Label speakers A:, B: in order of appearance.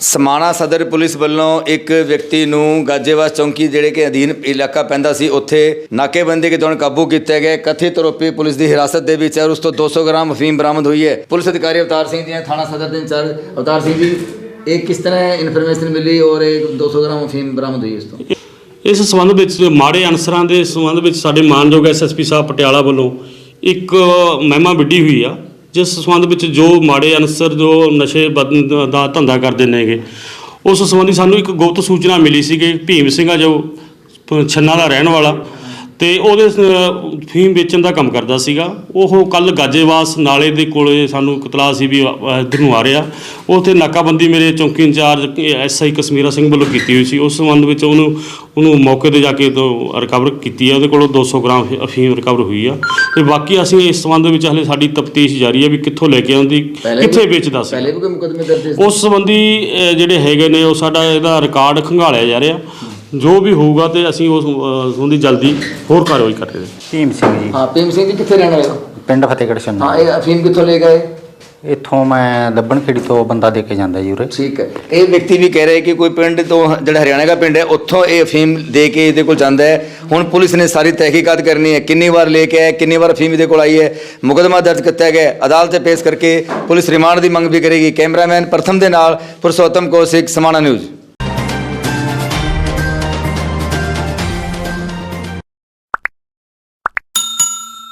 A: ਸਮਾਣਾ ਸਦਰ ਪੁਲਿਸ ਵੱਲੋਂ ਇੱਕ ਵਿਅਕਤੀ ਨੂੰ ਗਾਜੇਵਾਸ ਚੌਂਕੀ ਜਿਹੜੇ ਕਿ ਅਧੀਨ ਇਲਾਕਾ ਪੈਂਦਾ ਸੀ, ਉੱਥੇ ਨਾਕੇਬੰਦੀ ਦੇ ਦੌਰਾਨ ਕਾਬੂ ਕੀਤੇ ਗਏ ਕਥਿਤ ਆਰੋਪੀ ਪੁਲਿਸ ਦੀ ਹਿਰਾਸਤ ਦੇ ਵਿੱਚ ਹੈ ਔਰ ਉਸ ਤੋਂ 200 ਗ੍ਰਾਮ ਅਫੀਮ ਬਰਾਮਦ ਹੋਈ ਹੈ। ਪੁਲਿਸ ਅਧਿਕਾਰੀ ਅਵਤਾਰ ਸਿੰਘ ਜੀ ਥਾਣਾ ਸਦਰ ਦੇ ਇੰਚਾਰਜ ਅਵਤਾਰ ਸਿੰਘ ਜੀ, ਇਹ ਕਿਸ ਤਰ੍ਹਾਂ ਇਨਫੋਰਮੇਸ਼ਨ ਮਿਲੀ ਔਰ ਇਹ 200 ਗ੍ਰਾਮ ਅਫੀਮ ਬਰਾਮਦ ਹੋਈ ਇਸ ਤੋਂ?
B: ਇਸ ਸੰਬੰਧ ਵਿੱਚ ਮਾੜੇ ਅਨਸਰਾਂ ਦੇ ਸੰਬੰਧ ਵਿੱਚ ਸਾਡੇ ਮਾਨਯੋਗ ਐਸਐਸਪੀ ਸਾਹਿਬ ਪਟਿਆਲਾ ਵੱਲੋਂ ਇੱਕ ਮਹਿਮਾ ਵਿੱਢੀ ਹੋਈ ਆ। ਜਿਸ ਸੰਬੰਧ ਵਿੱਚ ਜੋ ਮਾੜੇ ਅਨਸਰ, ਜੋ ਨਸ਼ੇ ਬਦ- ਦਾ ਧੰਦਾ ਕਰਦੇ ਨੇਗੇ, ਉਸ ਸੰਬੰਧੀ ਸਾਨੂੰ ਇੱਕ ਗੁਪਤ ਸੂਚਨਾ ਮਿਲੀ ਸੀਗੀ, ਭੀਮ ਸਿੰਘ ਆ ਜੋ ਛੰਨਾ ਦਾ ਰਹਿਣ ਵਾਲਾ। ਤੇ ਉਹਦੇ ਫੀਮ ਵੇਚਣ ਦਾ ਕੰਮ ਕਰਦਾ ਸੀਗਾ। ਉਹ ਕੱਲ ਗਾਜੇਵਾਸ ਨਾਲੇ ਦੇ ਕੋਲੇ ਸਾਨੂੰ ਇਤਲਾਹ ਸੀ ਵੀ ਇੱਧਰ ਨੂੰ ਆ ਰਿਹਾ। ਉੱਥੇ ਨਾਕਾਬੰਦੀ ਮੇਰੇ ਚੌਂਕੀ ਇੰਚਾਰਜ ਐਸਆਈ ਕਸ਼ਮੀਰਾ ਸਿੰਘ ਵੱਲੋਂ ਕੀਤੀ ਹੋਈ ਸੀ। ਉਸ ਸੰਬੰਧ ਵਿੱਚ ਉਹਨੂੰ ਉਹਨੂੰ ਮੌਕੇ ਤੇ ਜਾ ਕੇ ਤੋਂ ਰਿਕਵਰ ਕੀਤੀ ਹੈ ਉਹਦੇ ਕੋਲੋਂ 200 ਗ੍ਰਾਮ ਅਫੀ- ਅਫੀਮ ਰਿਕਵਰ ਹੋਈ ਆ। ਤੇ ਬਾਕੀ ਅਸੀਂ ਇਸ ਸੰਬੰਧ ਵਿੱਚ ਹਲੇ ਸਾਡੀ ਤਫਤੀਸ਼ ਜਾਰੀ ਹੈ ਵੀ ਕਿੱਥੋਂ ਲੈ ਕੇ ਆਉਂਦੀ ਕਿੱਥੇ ਵੇਚਦਾ ਸੀ
A: ਪਹਿਲੇ ਵੀ ਕੋਈ ਮੁਕਦਮੇ ਦਰਜ ਇਸ
B: ਉਸ ਸੰਬੰਧੀ ਜਿਹੜੇ ਹੈਗੇ ਨੇ ਉਹ ਸਾਡਾ ਇਹਦਾ ਰਿਕਾਰਡ ਖੰਗਾਲਿਆ ਜਾ ਰਿਹਾ। ਜੋ ਵੀ ਹੋਊਗਾ ਤੇ ਅਸੀਂ ਉਸ ਅ, ਸੰਬੰਧੀ ਜਲਦੀ ਹੋਰ ਕਾਰਵਾਈ ਕਰ ਰਹੇ ਹਾਂ
C: ਭੀਮ ਸਿੰਘ ਜੀ।
A: ਹਾਂ ਭੀਮ ਸਿੰਘ ਜੀ ਕਿੱਥੇ ਰਹਿਣ ਵਾਲੇ ਹੋ?
C: ਪਿੰਡ ਫਤਿਹਗੜ੍ਹ
A: ਹਾਂ ਇਹ ਅਫੀਮ ਕਿੱਥੋਂ ਲੈ ਗਏ
C: ਇੱਥੋਂ ਮੈਂ ਲੱਭਣ ਖੇੜੀ ਤੋਂ ਬੰਦਾ ਦੇ ਕੇ ਜਾਂਦਾ ਜੀ ਉਰੇ।
A: ਠੀਕ ਹੈ। ਇਹ ਵਿਅਕਤੀ ਵੀ ਕਹਿ ਰਿਹਾ ਕਿ ਕੋਈ ਪਿੰਡ ਤੋਂ ਜਿਹੜਾ ਹਰਿਆਣਾ ਦਾ ਪਿੰਡ ਹੈ ਉੱਥੋਂ ਇਹ ਅਫੀਮ ਦੇ ਕੇ ਇਹਦੇ ਕੋਲ ਜਾਂਦਾ ਹੈ। ਹੁਣ ਪੁਲਿਸ ਨੇ ਸਾਰੀ ਤਹਿਕੀਕਾਤ ਕਰਨੀ ਹੈ ਕਿੰਨੀ ਵਾਰ ਲੈ ਕੇ ਆਇਆ ਕਿੰਨੀ ਵਾਰ ਅਫੀਮ ਇਹਦੇ ਕੋਲ ਆਈ ਹੈ ਮੁਕਦਮਾ ਦਰਜ ਕੀਤਾ ਗਿਆ ਹੈ। ਅਦਾਲਤ 'ਚ ਪੇਸ਼ ਕਰਕੇ ਪੁਲਿਸ ਰਿਮਾਂਡ ਦੀ ਮੰਗ ਵੀ ਕਰੇਗੀ। ਕੈਮਰਾਮੈਨ ਪ੍ਰਥਮ ਦੇ ਨਾਲ ਪੁਰਸ਼ੋਤਮ ਕੌਸ਼ਿਕ ਸਮਾਣਾ ਨਿਊਜ਼।